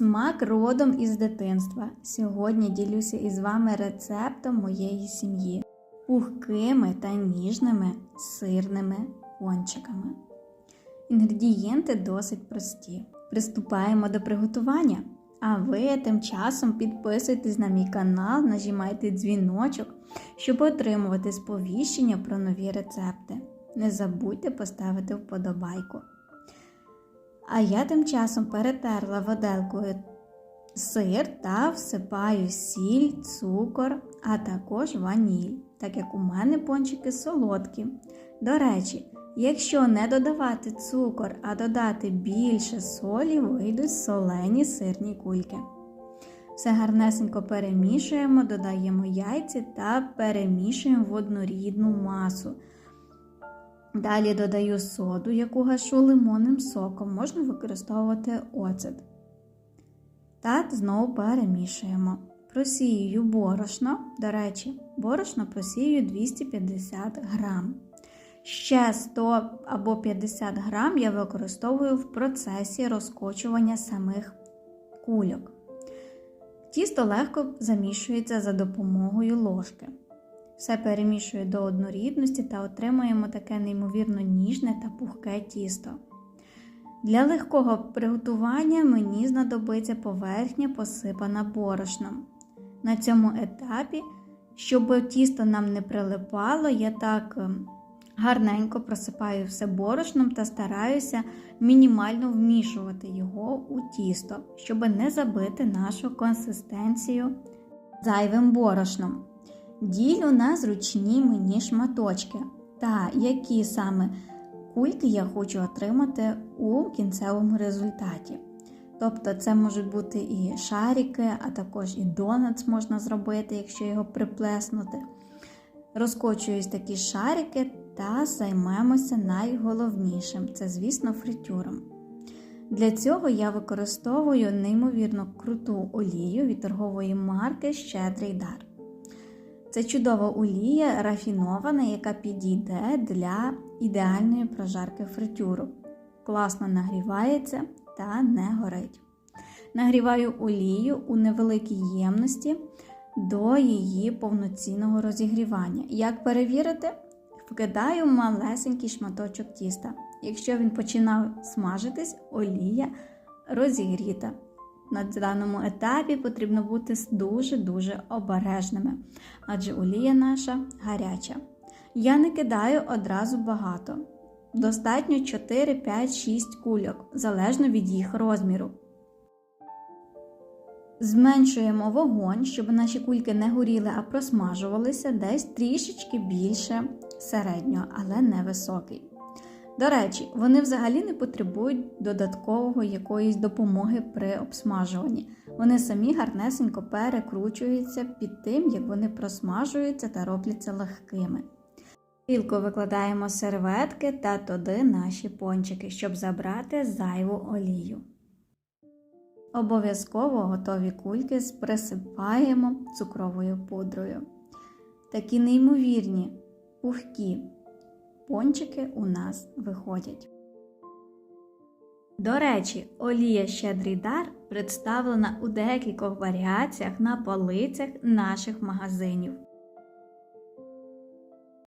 Смак родом із дитинства. Сьогодні ділюся із вами рецептом моєї сім'ї пухкими та ніжними сирними пончиками. Інгредієнти досить прості. Приступаємо до приготування. А ви тим часом підписуйтесь на мій канал, нажимайте дзвіночок, щоб отримувати сповіщення про нові рецепти. Не забудьте поставити вподобайку. А я тим часом перетерла воделкою сир та всипаю сіль, цукор, а також ваніль, так як у мене пончики солодкі. До речі, якщо не додавати цукор, а додати більше солі, вийдуть солені сирні кульки. Все гарнесенько перемішуємо, додаємо яйці та перемішуємо в однорідну масу. Далі додаю соду, яку гашу лимонним соком, можна використовувати оцет. Та знову перемішуємо. Просіюю борошно, до речі, борошно просію 250 грам. Ще 100 або 50 грам я використовую в процесі розкочування самих кульок. Тісто легко замішується за допомогою ложки. Все перемішую до однорідності та отримуємо таке неймовірно ніжне та пухке тісто. Для легкого приготування мені знадобиться поверхня посипана борошном. На цьому етапі, щоб тісто нам не прилипало, я так гарненько просипаю все борошном та стараюся мінімально вмішувати його у тісто, щоб не забити нашу консистенцію зайвим борошном. Ділю на зручні мені шматочки та які саме кульки я хочу отримати у кінцевому результаті. Тобто це можуть бути і шарики, а також і донатс можна зробити, якщо його приплеснути. Розкочуюсь такі шарики та займемося найголовнішим це, звісно, фритюром. Для цього я використовую неймовірно круту олію від торгової марки Щедрий дар. Це чудова олія рафінована, яка підійде для ідеальної прожарки фритюру. Класно нагрівається та не горить. Нагріваю олію у невеликій ємності до її повноцінного розігрівання. Як перевірити? Вкидаю малесенький шматочок тіста. Якщо він починав смажитись, олія розігріта. На даному етапі потрібно бути дуже-дуже обережними, адже олія наша гаряча. Я не кидаю одразу багато. Достатньо 4, 5, 6 кульок, залежно від їх розміру. Зменшуємо вогонь, щоб наші кульки не горіли, а просмажувалися десь трішечки більше середнього, але не високий. До речі, вони взагалі не потребують додаткового якоїсь допомоги при обсмажуванні. Вони самі гарнесенько перекручуються під тим, як вони просмажуються та робляться легкими. Пілку викладаємо серветки та туди наші пончики, щоб забрати зайву олію. Обов'язково готові кульки присипаємо цукровою пудрою. Такі неймовірні, пухкі пончики у нас виходять. До речі, олія Щедрий дар представлена у декількох варіаціях на полицях наших магазинів.